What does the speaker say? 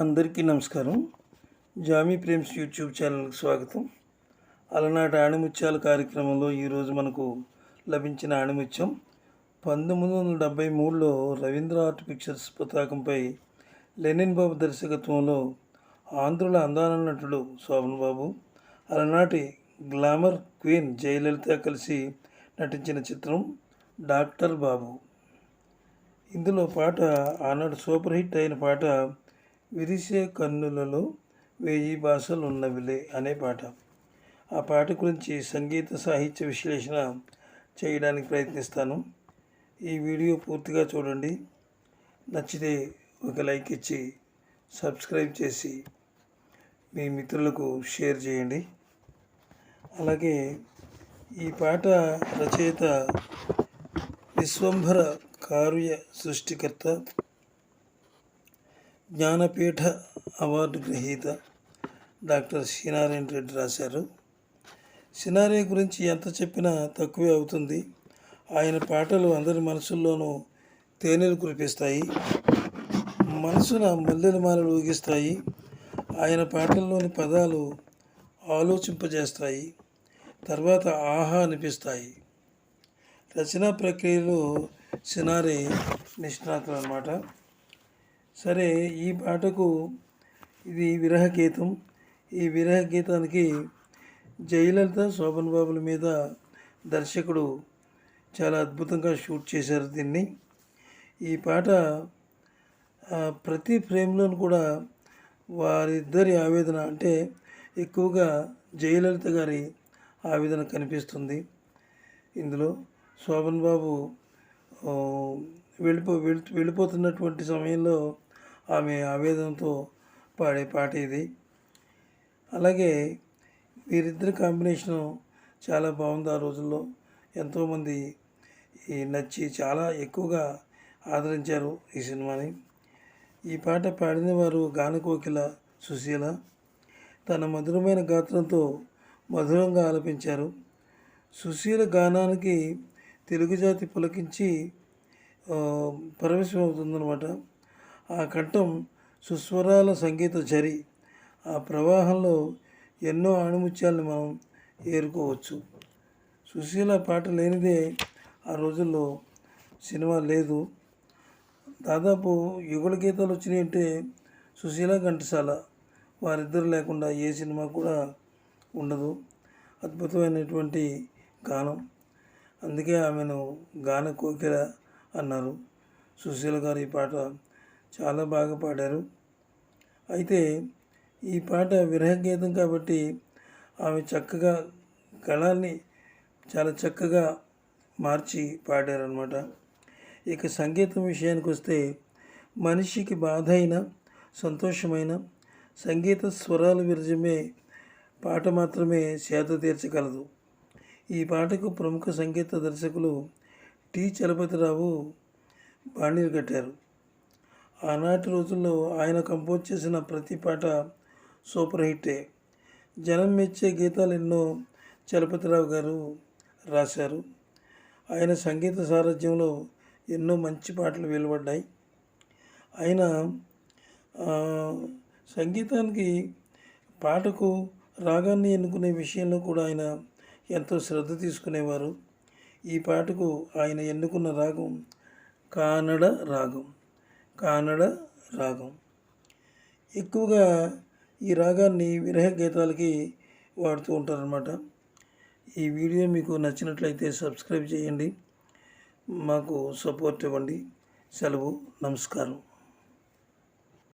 అందరికీ నమస్కారం. Jamie Prem's YouTube ఛానల్కి స్వాగతం. అలనాటి ఆణిముత్యాల కార్యక్రమంలో ఈరోజు మనకు లభించిన ఆణిముత్యం పంతొమ్మిది వందల డెబ్బై మూడులో రవీంద్ర ఆర్ట్ పిక్చర్స్ పతాకంపై లెనిన్ బాబు దర్శకత్వంలో ఆంధ్రుల అందాల నటుడు శోభన్ బాబు అలనాటి గ్లామర్ క్వీన్ జయలలిత కలిసి నటించిన చిత్రం డాక్టర్ బాబు. ఇందులో పాట ఆనాడు సూపర్ హిట్ అయిన పాట విరిసే కన్నులలో వెయ్యి భాషలు ఉన్నవిలే అనే పాట. ఆ పాట గురించి సంగీత సాహిత్య విశ్లేషణ చేయడానికి ప్రయత్నిస్తాను. ఈ వీడియో పూర్తిగా చూడండి. నచ్చితే ఒక లైక్ ఇచ్చి సబ్స్క్రైబ్ చేసి మీ మిత్రులకు షేర్ చేయండి. అలాగే ఈ పాట రచయిత విశ్వంభర కార్య సృష్టికర్త జ్ఞానపీఠ అవార్డు గ్రహీత డాక్టర్ శ్రీనారాయణ రెడ్డి రాశారు. సినారే గురించి ఎంత చెప్పినా తక్కువే అవుతుంది. ఆయన పాటలు అందరి మనసుల్లోనూ తేనెలు కురిపిస్తాయి. మనసున మల్లెల మాలలు ఊగిస్తాయి. ఆయన పాటల్లోని పదాలు ఆలోచింపజేస్తాయి. తర్వాత ఆహా అనిపిస్తాయి. రచనా ప్రక్రియలో సినారే నిష్ణాతులు అన్నమాట సరే ఈ పాటకు ఇది విరహ గీతం ఈ విరహ గీతానికి జయలలిత శోభన్ బాబుల మీద దర్శకుడు చాలా అద్భుతంగా షూట్ చేశారు దీన్ని. ఈ పాట ప్రతి ఫ్రేమ్లోనూ కూడా వారిద్దరి ఆవేదన అంటే ఎక్కువగా జయలలిత గారి ఆవేదన కనిపిస్తుంది. ఇందులో శోభన్ బాబు వెళ్ళిపో వెళ్ళిపోతున్నటువంటి సమయంలో ఆమె ఆవేదనతో పాడే పాట ఇది. అలాగే వీరిద్దరి కాంబినేషను చాలా బాగుంది ఆ రోజుల్లో. ఎంతోమంది ఈ నచ్చి చాలా ఎక్కువగా ఆదరించారు ఈ సినిమాని. ఈ పాట పాడిన వారు గానకోకిల సుశీల. తన మధురమైన గాత్రంతో మధురంగా ఆలపించారు. సుశీల గానానికి తెలుగు జాతి పులకించి ఆ, పరవశం అవుతుందన్నమాట ఆ కంఠం సుస్వరాల సంగీత జరి ఆ ప్రవాహంలో ఎన్నో ఆణిముత్యాలను మనం ఏరుకోవచ్చు. సుశీల పాట లేనిదే ఆ రోజుల్లో సినిమా లేదు. దాదాపు యుగల గీతాలు వచ్చినాయి అంటే సుశీల ఘంటసాల వారిద్దరు లేకుండా ఏ సినిమా కూడా ఉండదు. అద్భుతమైనటువంటి గానం. అందుకే ఆమెను గాన కోకిల అన్నారు. సుశీల గారు ఈ పాట చాలా బాగా పాడారు. అయితే ఈ పాట విరహగీతం కాబట్టి ఆమె చక్కగా గళాన్ని చాలా చక్కగా మార్చి పాడారనమాట ఇక సంగీతం విషయానికి వస్తే మనిషికి బాధ అయినా సంతోషమైన సంగీత స్వరాలు విరజమే పాట మాత్రమే సేద తీర్చగలదు. ఈ పాటకు ప్రముఖ సంగీత దర్శకులు టి. చలపతిరావు బాణీలు కట్టారు. ఆనాటి రోజుల్లో ఆయన కంపోజ్ చేసిన ప్రతి పాట సూపర్ హిట్టే జనం మెచ్చే గీతాలు ఎన్నో చలపతిరావు గారు రాశారు. ఆయన సంగీత సారథ్యంలో ఎన్నో మంచి పాటలు వెలువడ్డాయి. ఆయన సంగీతానికి పాటకు రాగాన్ని ఎన్నుకునే విషయంలో కూడా ఆయన ఎంతో శ్రద్ధ తీసుకునేవారు. ఈ పాటకు ఆయన ఎన్నుకున్న రాగం కానడ రాగం. కానడ రాగం. ఎక్కువగా ఈ రాగాన్ని విరహ గీతాలకి వాడుతూ ఉంటారనమాట ఈ వీడియో మీకు నచ్చినట్లయితే సబ్స్క్రైబ్ చేయండి. మాకు సపోర్ట్ ఇవ్వండి. సెలవు. నమస్కారం.